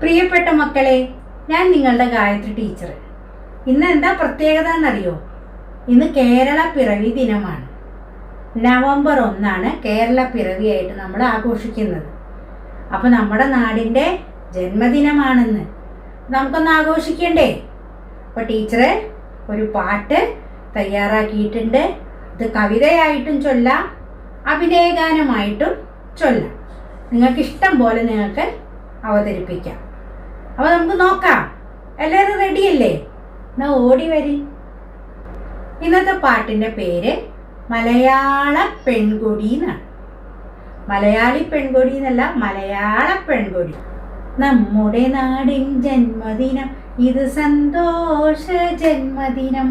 പ്രിയപ്പെട്ട മക്കളെ ഞാൻ നിങ്ങളുടെ ഗായത്രി ടീച്ചർ ഇന്ന് എന്താ പ്രത്യേകത എന്നറിയോ ഇന്ന് കേരള പിറവി ദിനമാണ്. നവംബർ ഒന്നാണ് കേരള പിറവിയായിട്ട് നമ്മൾ ആഘോഷിക്കുന്നത്. അപ്പോൾ നമ്മുടെ നാടിന്റെ ജന്മദിനമാണെന്ന് നമുക്കൊന്ന് ആഘോഷിക്കണ്ടേ? അപ്പോൾ ടീച്ചറ് ഒരു പാട്ട് തയ്യാറാക്കിയിട്ടുണ്ട്. അത് കവിതയായിട്ടും ചൊല്ലാം അഭിനയഗാനമായിട്ടും ചൊല്ലാം. നിങ്ങൾക്ക് ഇഷ്ടം പോലെ നിങ്ങൾക്ക് അവതരിപ്പിക്കാം. അപ്പോൾ നമുക്ക് നോക്കാം. എല്ലാവരും റെഡിയല്ലേ എന്നാ ഓടി വരി. ഇന്നത്തെ പാട്ടിന്റെ പേര് മലയാള പെൺകൊടി എന്നാണ്. മലയാളി പെൺകൊടി എന്നല്ല മലയാള പെൺകൊടി. നമ്മുടെ നാടിൻ ജന്മദിനം ഇത് സന്തോഷ ജന്മദിനം.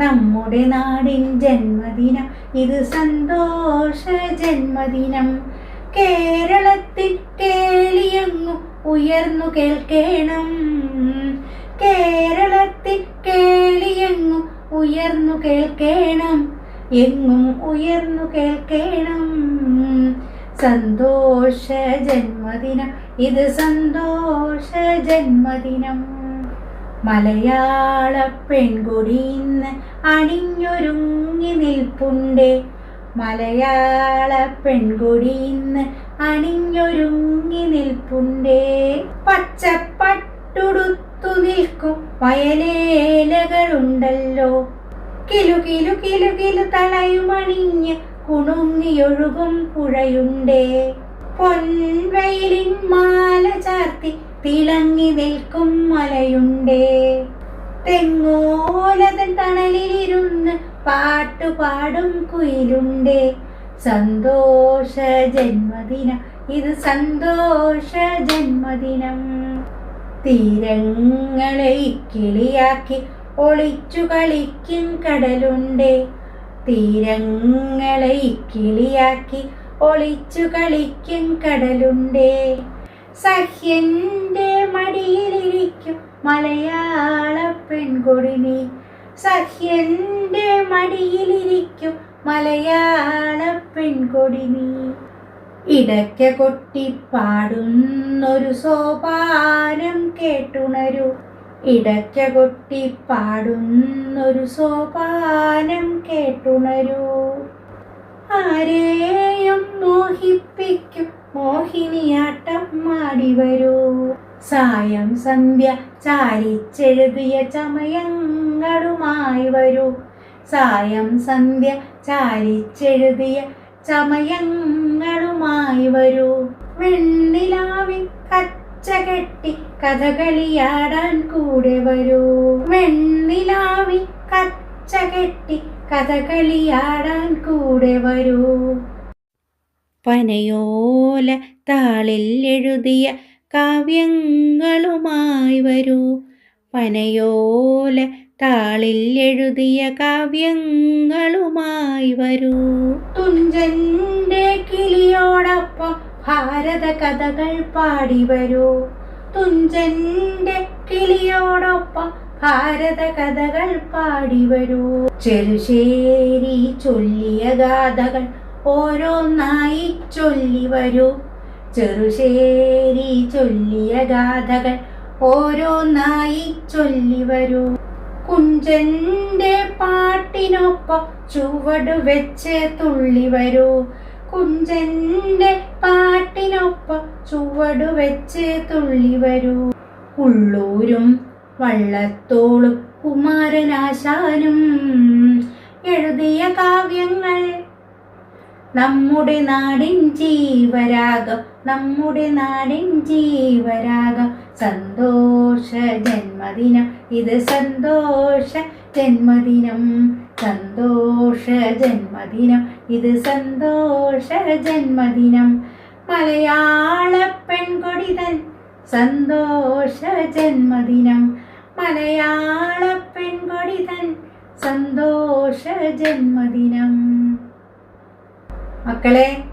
നമ്മുടെ നാടിൻ ജന്മദിനം ഇത് സന്തോഷ ജന്മദിനം. കേരളത്തിൽ കേളിയങ്ങു ഉയർന്നു കേൾക്കേണം. കേരളത്തിൽ കേളിയെങ്ങും ഉയർന്നു കേൾക്കേണം. എങ്ങും ഉയർന്നു കേൾക്കേണം. സന്തോഷ ജന്മദിനം ഇത് സന്തോഷ ജന്മദിനം. മലയാള പെൺകുടി ഇന്ന് അണിഞ്ഞൊരുങ്ങി നിൽപ്പുണ്ടേ. മലയാള പെൺകുടി ഇന്ന് അണിഞ്ഞൊരുങ്ങി നിൽപ്പുണ്ടേ. പച്ചപ്പട്ടുടുത്തു നിൽക്കും വയലേലകളുണ്ടല്ലോ. കിലു കിലു കിലു കിലു തളയുമണിഞ്ഞ് കുണുങ്ങിയൊഴുകും പുഴയുണ്ടേ. പൊൻവെയിലിൻ മാല ചാർത്തി തിളങ്ങി നിൽക്കും മലയുണ്ടേ. തെങ്ങോലതൻ തണലിലിരുന്ന് പാട്ടുപാടും കുയിലുണ്ടേ. സന്തോഷ ജന്മദിനം ഇത് സന്തോഷ ജന്മദിനം തീരങ്ങളെ കിളിയാക്കി ഒളിച്ചു കളിക്കും കടലുണ്ടേ. തീരങ്ങളെ കിളിയാക്കി ഒളിച്ചു കളിക്കും കടലുണ്ടേ. സഹ്യന്റെ മടിയിലിരിക്കും മലയാള പെൺകൊടി നീ സഹ്യന്റെ മടിയിലിരിക്കും മലയാള പെൺകൊടി നീ. ഇടയ്ക്ക കൊട്ടി പാടുന്നൊരു സോപാനം കേട്ടുണരു. ഇടയ്ക്ക കൊട്ടി പാടുന്നൊരു സോപാനം കേട്ടുണരു. ആരെയും മോഹിപ്പിക്കും മോഹിനിയാട്ടം മാടി വരൂ സായം സന്ധ്യ ചാരിച്ചെഴുതിയ ചമയങ്ങളുമായി വരൂ. സായം സന്ധ്യ ചാലിച്ചെഴുതിയ ചമയങ്ങളുമായി വരൂ. വെണ്ണിലാവിൽ കച്ച കെട്ടി കഥകളിയാടാൻ കൂടെ വരൂ. വെണ്ണിലാവിൽ കച്ച കെട്ടി കഥകളിയാടാൻ കൂടെ വരൂ. പനയോല താളിൽ എഴുതിയ കാവ്യങ്ങളുമായി വരൂ. പനയോല താളിൽ എഴുതിയ കാവ്യങ്ങളുമായി വരൂ. തുഞ്ചന്റെ കിളിയോടൊപ്പം ഭാരത കഥകൾ പാടി വരൂ. തുഞ്ചന്റെ കിളിയോടൊപ്പം ഭാരത കഥകൾ പാടി വരൂ. ചെറുശ്ശേരി ചൊല്ലിയ ഗാഥകൾ ഓരോന്നായി ചൊല്ലി വരൂ. ചെറുശ്ശേരി ചൊല്ലിയ ഗാഥകൾ ഓരോന്നായി ചൊല്ലി വരൂ. കുഞ്ചന്റെ പാട്ടിനൊപ്പം ചുവട് വെച്ച് തുള്ളി വരൂ. കുഞ്ചന്റെ പാട്ടിനൊപ്പം ചുവട് വെച്ച് തുള്ളി വരൂ. ഉള്ളൂരും വള്ളത്തോളും കുമാരനാശാനും എഴുതിയ കാവ്യങ്ങൾ നമ്മുടെ നാടിൻ ജീവരാഗം നമ്മുടെ നാടിൻ ജീവരാഗം. സന്തോഷ ജന്മദിനം. ഇത് സന്തോഷ ജന്മദിനം. സന്തോഷ ജന്മദിനം. ഇത് സന്തോഷ ജന്മദിനം. മലയാള പെൺകൊടിതൻ സന്തോഷ ജന്മദിനം. മലയാള പെൺകൊടിതൻ സന്തോഷ ജന്മദിനം. മക്കളെ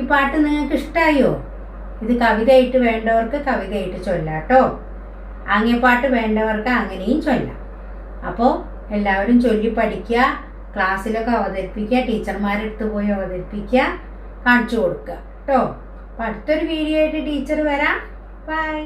ഈ പാട്ട് നിങ്ങൾക്ക് ഇഷ്ടമായോ ഇത് കവിതയായിട്ട് വേണ്ടവർക്ക് കവിതയായിട്ട് ചൊല്ലാട്ടോ ആംഗ്യപ്പാട്ട് വേണ്ടവർക്ക് അങ്ങനെയും ചൊല്ലാം. അപ്പോൾ എല്ലാവരും ചൊല്ലി പഠിക്കുക ക്ലാസ്സിലൊക്കെ അവതരിപ്പിക്കുക ടീച്ചർമാരുടെ അടുത്ത് പോയി അവതരിപ്പിക്കുക കാണിച്ചു കൊടുക്കുക കേട്ടോ അപ്പം അടുത്തൊരു വീഡിയോ ആയിട്ട് ടീച്ചർ വരാം. ബൈ.